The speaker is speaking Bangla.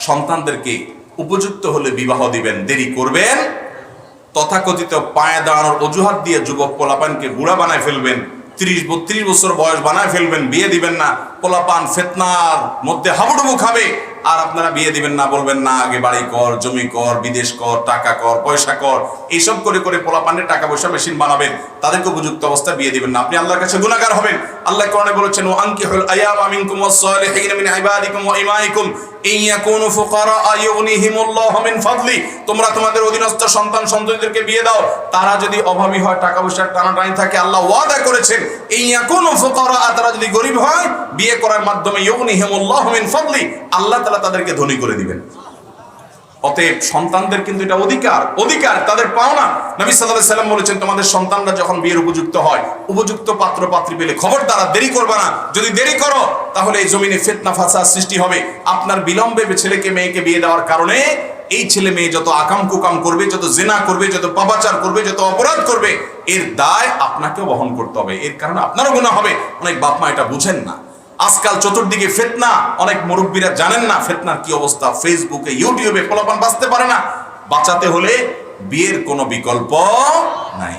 সন্তানদেরকে উপযুক্ত হলে বিবাহ দিবেন, দেরি করবেন। তথাকথিত পায়ে দাঁড়ানোর অজুহাত দিয়ে যুবক পোলাপানকে বুড়া বানায় ফেলবেন, তিরিশ বত্রিশ বছর বয়স বানায় ফেলবেন, বিয়ে দিবেন না। পোলাপান ফেতনার মধ্যে হাবুডুবু খাবে। আর আপনারা বিয়ে দিবেন না, বলবেন, না, আগে বাড়ি কর, জমি কর, বিদেশ কর, টাকা কর, পয়সা কর। এইসব করে করে পোলাপানের টাকা পয়সা মেশিন বানাবেন। তাদেরকে উপযুক্ত অবস্থায় বিয়ে দিবেন না। আপনি আল্লাহর কাছে গুনাহগার হবেন। আল্লাহ কোরআনে বলেছেন ও মিনকুম মিন ইবাদিকুম ওয়া ইমাইকুম ইন ইয়াকুনু ফুকারা মিন ফাদলি, তোমরা তোমাদের অধীনস্থ সন্তান সন্ততিদেরকে বিয়ে দাও, তারা যদি অভাবী হয় টাকা পয়সার টানাটানি থাকে, আল্লাহ ওয়াদা করেছেন, ইন ইয়াকুনু ফুকারা তারা যদি গরিব হয়, বিয়ে করার মাধ্যমে ইউগনিহিমুল্লাহু মিন ফাদলি, আল্লাহ তাআলা তাদেরকে ধনী করে দিবেন। অতএব সন্তানদের কিন্তু এটা অধিকার অধিকার, তাদের পাওনা। নবী আলাইহি সাল্লাম বলেছেন, তোমাদের সন্তানরা যখন বিয়ের উপযুক্ত হয়, উপযুক্ত পাত্র পাত্রী পেলে খবর দ্বারা দেরি করবে না। যদি দেরি করো, তাহলে এই জমিনে ফিতনা, ফাসাদ সৃষ্টি হবে। আপনার বিলম্বে ছেলেকে, মেয়েকে বিয়ে দেওয়ার কারণে এই ছেলে মেয়ে যত আকাম কুকাম করবে, যত জেনা করবে, যত পাপাচার করবে, যত অপরাধ করবে, এর দায় আপনাকেও বহন করতে হবে। এর কারণে আপনারও গুণা হবে। অনেক বাপ মা এটা বুঝেন না। আজকাল চতুর্দিকে ফেতনা। অনেক মুরব্বীরা জানেন না ফেতনার কি অবস্থা। ফেসবুকে ইউটিউবে পোলাপান বাঁচতে পারে না। বাঁচাতে হলে বিয়ের কোনো বিকল্প নাই।